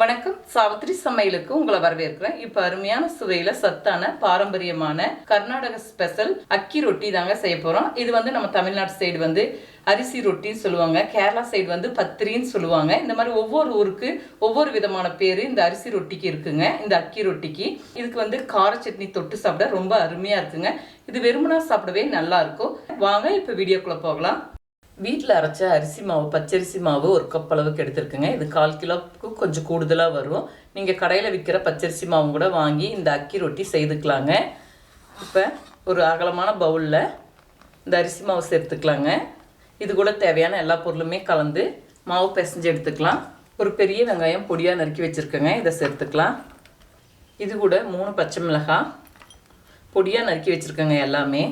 வணக்கம். சாவித்திரி சமையலுக்கு உங்களை வரவேற்கிறேன். இப்போ அருமையான சுவையில சத்தான பாரம்பரியமான கர்நாடக ஸ்பெஷல் அக்கி ரொட்டி தாங்க செய்ய போறோம். இது வந்து நம்ம தமிழ்நாடு சைடு வந்து அரிசி ரொட்டின்னு சொல்லுவாங்க. கேரளா சைடு வந்து பத்திரின்னு சொல்லுவாங்க. இந்த மாதிரி ஒவ்வொரு ஊருக்கு ஒவ்வொரு விதமான பேர் இந்த அரிசி ரொட்டிக்கு இருக்குங்க. இந்த அக்கி ரொட்டிக்கு. இதுக்கு வந்து கார சட்னி தொட்டு சாப்பிட ரொம்ப அருமையா இருக்குங்க. இது வெறுமனா சாப்பிடவே நல்லா இருக்கும். வாங்க இப்போ வீடியோக்குள்ள போகலாம். வீட்டில் அரைச்ச அரிசி மாவு பச்சரிசி மாவு ஒரு கப் அளவுக்கு எடுத்துருக்குங்க. இது கால் கிலோவுக்கு கொஞ்சம் கூடுதலாக வரும். நீங்கள் கடையில் விற்கிற பச்சரிசி மாவு கூட வாங்கி இந்த அக்கி ரொட்டி செய்துக்கலாங்க. இப்போ ஒரு அகலமான பவுலில் இந்த அரிசி மாவு சேர்த்துக்கலாங்க. இது கூட தேவையான எல்லா பொருளுமே கலந்து மாவு பிசைஞ்சு எடுத்துக்கலாம். ஒரு பெரிய வெங்காயம் பொடியாக நறுக்கி வச்சுருக்கேங்க. இதை சேர்த்துக்கலாம். இது கூட மூணு பச்சை மிளகாய் பொடியாக நறுக்கி வச்சுருக்கேங்க எல்லாமே.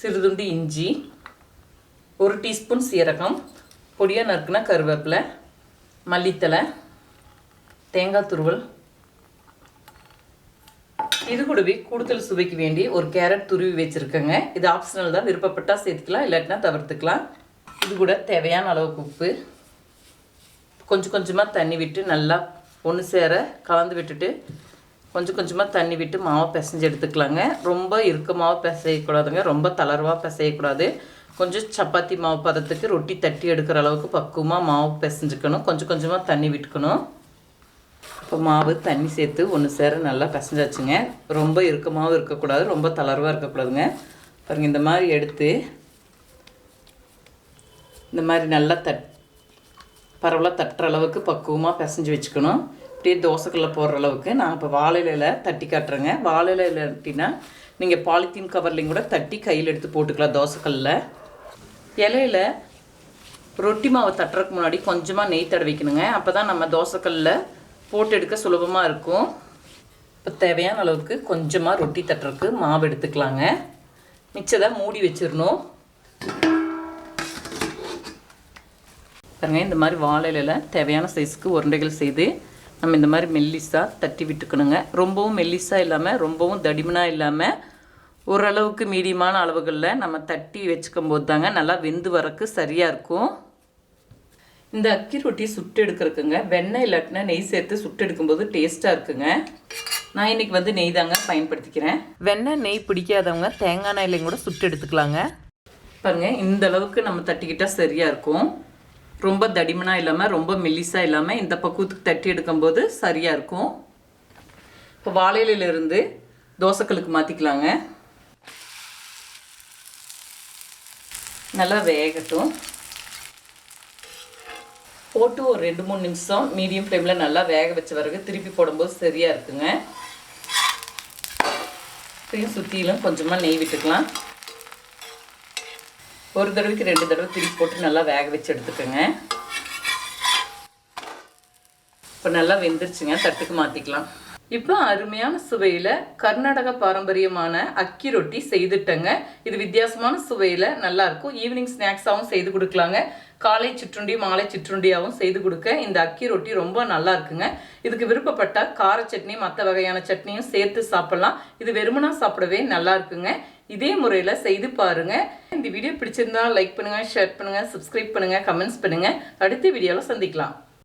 சிறுதுண்டு இஞ்சி ஒரு டீஸ்பூன் சீரகம் பொடியாக நறுக்குனா கருவேப்பிலை மல்லித்தலை தேங்காய் துருவல். இது கூடவே கூடுதல் சுவைக்கு வேண்டி ஒரு கேரட் துருவி வச்சுருக்கேங்க. இது ஆப்ஷனல் தான். விருப்பப்பட்டால் சேர்த்துக்கலாம் இல்லாட்டினா தவிர்த்துக்கலாம். இது கூட தேவையான அளவுக்கு உப்பு. கொஞ்சம் கொஞ்சமாக தண்ணி விட்டு நல்லா ஒன்று சேர கலந்து விட்டுட்டு கொஞ்சம் கொஞ்சமாக தண்ணி விட்டு மாவை பிசைஞ்சு எடுத்துக்கலாங்க. ரொம்ப இறுக்கமாக பிசையக்கூடாதுங்க. ரொம்ப தளர்வாக பிசையக்கூடாது. கொஞ்சம் சப்பாத்தி மாவு பதத்துக்கு ரொட்டி தட்டி எடுக்கிற அளவுக்கு பக்குவமாக மாவு பிசைஞ்சுக்கணும். கொஞ்சம் கொஞ்சமாக தண்ணி விட்டுக்கணும். இப்போ மாவு தண்ணி சேர்த்து ஒன்று சேர நல்லா பிசைஞ்சாச்சுங்க. ரொம்ப இறுக்கமாகவும் இருக்கக்கூடாது ரொம்ப தளர்வாக இருக்கக்கூடாதுங்க. பாருங்கள் இந்த மாதிரி எடுத்து இந்த மாதிரி நல்லா தட் பரவலாக தட்டுற அளவுக்கு பக்குவமாக பிசைஞ்சு வச்சுக்கணும். அப்படியே தோசைக்குள்ளே போடுற அளவுக்கு. நான் இப்போ வாழையில தட்டி காட்டுறேங்க. வாழையில இல்லாட்டினா நீங்கள் பாலித்தீன் கவர்லையும் கூட தட்டி கையில் எடுத்து போட்டுக்கலாம் தோசைக்கல்லில் இலையில ரொட்டி மாவை தட்டுறதுக்கு முன்னாடி கொஞ்சமாக நெய் தடவிக்கணுங்க. அப்போ தான் நம்ம தோசைக்கல்லில் போட்டு எடுக்க சுலபமாக இருக்கும். இப்போ தேவையான அளவுக்கு கொஞ்சமாக ரொட்டி தட்டுறதுக்கு மாவு எடுத்துக்கலாங்க. மிச்சதை மூடி வச்சிடணும். பாருங்க இந்த மாதிரி வாழையில தேவையான சைஸ்க்கு உருண்டைகள் செய்து நம்ம இந்த மாதிரி மெல்லிஸாக தட்டி விட்டுக்கணுங்க. ரொம்பவும் மெல்லிஸாக இல்லாமல் ரொம்பவும் தடிமனாக இல்லாமல் ஓரளவுக்கு மீடியமான அளவுகளில் நம்ம தட்டி வச்சுக்கும் போது தாங்க நல்லா வெந்து வரக்கு சரியாக இருக்கும். இந்த அக்கி ரொட்டி சுட்டு எடுக்கிறதுக்குங்க. வெண்ணெய் இல்லாட்டினா நெய் சேர்த்து சுட்டு எடுக்கும்போது டேஸ்ட்டாக இருக்குங்க. நான் இன்னைக்கு வந்து நெய் தாங்க பயன்படுத்திக்கிறேன். வெண்ணெய் நெய் பிடிக்காதவங்க தேங்காய் நெய்லையும் கூட சுட்டு எடுத்துக்கலாங்க. பாருங்க இந்த அளவுக்கு நம்ம தட்டிக்கிட்டால் சரியாக இருக்கும். ரொம்ப தடிமனாக இல்லாமல் ரொம்ப மெல்லிஸாக இல்லாமல் இந்த பக்குவத்துக்கு தட்டி எடுக்கும்போது சரியாக இருக்கும். இப்போ வாழையிலிருந்து தோசைக்கல்லுக்கு மாற்றிக்கலாங்க நல்லா வேகட்டும். போட்டு ஒரு ரெண்டு மூணு நிமிஷம் மீடியம் ஃப்ளேமில் நல்லா வேக வச்ச பிறகு திருப்பி போடும்போது சரியாக இருக்குங்க. திருப்பி சுற்றிலும் கொஞ்சமாக நெய் விட்டுக்கலாம். ஒரு தடவைக்கு ரெண்டு தடவை திருப்பி போட்டு நல்லா வேக வச்சு எடுத்துக்கோங்க. இப்போ நல்லா வெந்துருச்சுங்க தட்டுக்கு மாற்றிக்கலாம் இப்போ அருமையான சுவையில் கர்நாடக பாரம்பரியமான அக்கி ரொட்டி செய்துட்டேங்க. இது வித்தியாசமான சுவையில் நல்லாயிருக்கும் ஈவினிங் ஸ்நாக்ஸாகவும் செய்து கொடுக்கலாங்க. காலை சிற்றுண்டி மாலை சிற்றுண்டியாகவும் செய்து கொடுக்க இந்த அக்கி ரொட்டி ரொம்ப நல்லா இருக்குங்க. இதுக்கு விருப்பப்பட்டால் கார சட்னி மற்ற வகையான சட்னியும் சேர்த்து சாப்பிட்லாம். இது வெறுமனா சாப்பிடவே நல்லா இருக்குங்க. இதே முறையில் செய்து பாருங்கள் இந்த வீடியோ பிடிச்சிருந்தா லைக் பண்ணுங்கள் ஷேர் பண்ணுங்கள் சப்ஸ்கிரைப் பண்ணுங்கள் கமெண்ட்ஸ் பண்ணுங்கள் அடுத்த வீடியோவில் சந்திக்கலாம்.